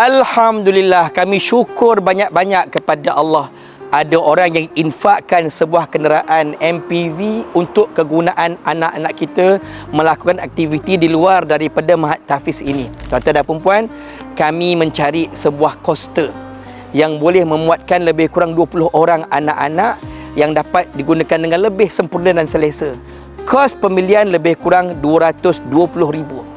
Alhamdulillah kami syukur banyak-banyak kepada Allah. Ada orang yang infakkan sebuah kenderaan MPV untuk kegunaan anak-anak kita melakukan aktiviti di luar daripada Mahat Tafiz ini. Tuan-tuan dan puan kami mencari sebuah coaster yang boleh memuatkan lebih kurang 20 orang anak-anak yang dapat digunakan dengan lebih sempurna dan selesa. Kos pembelian lebih kurang RM220,000.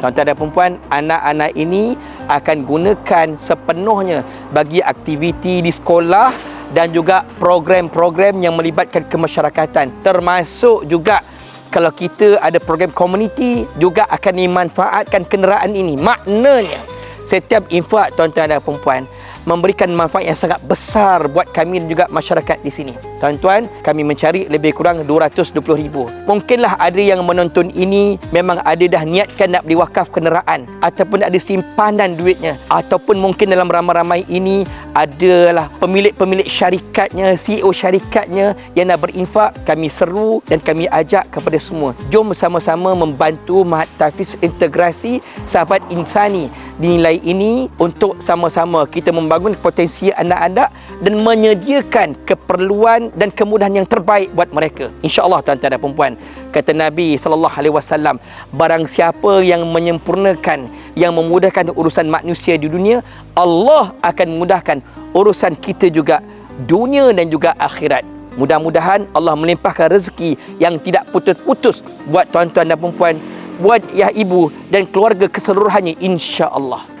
Tuan-tuan dan perempuan, anak-anak ini akan gunakan sepenuhnya bagi aktiviti di sekolah dan juga program-program yang melibatkan kemasyarakatan. Termasuk juga kalau kita ada program komuniti juga akan dimanfaatkan kenderaan ini. Maknanya setiap infak tuan-tuan dan perempuan memberikan manfaat yang sangat besar buat kami dan juga masyarakat di sini. Tuan-tuan, kami mencari lebih kurang RM220,000. Mungkinlah ada yang menonton ini memang ada dah niatkan nak beli wakaf kenderaan ataupun ada simpanan duitnya ataupun mungkin dalam ramai-ramai ini adalah pemilik-pemilik syarikatnya, CEO syarikatnya yang nak berinfak, kami seru dan kami ajak kepada semua. Jom bersama-sama membantu Mahat Tafiz integrasi sahabat insani dinilai ini untuk sama-sama kita membangun potensi anak-anak dan menyediakan keperluan dan kemudahan yang terbaik buat mereka. Insya-Allah tuan-tuan dan puan kata Nabi sallallahu alaihi wasallam, barang siapa yang menyempurnakan yang memudahkan urusan manusia di dunia, Allah akan mudahkan urusan kita juga dunia dan juga akhirat. Mudah-mudahan Allah melimpahkan rezeki yang tidak putus-putus buat tuan-tuan dan puan buat ya ibu dan keluarga keseluruhannya insya-Allah.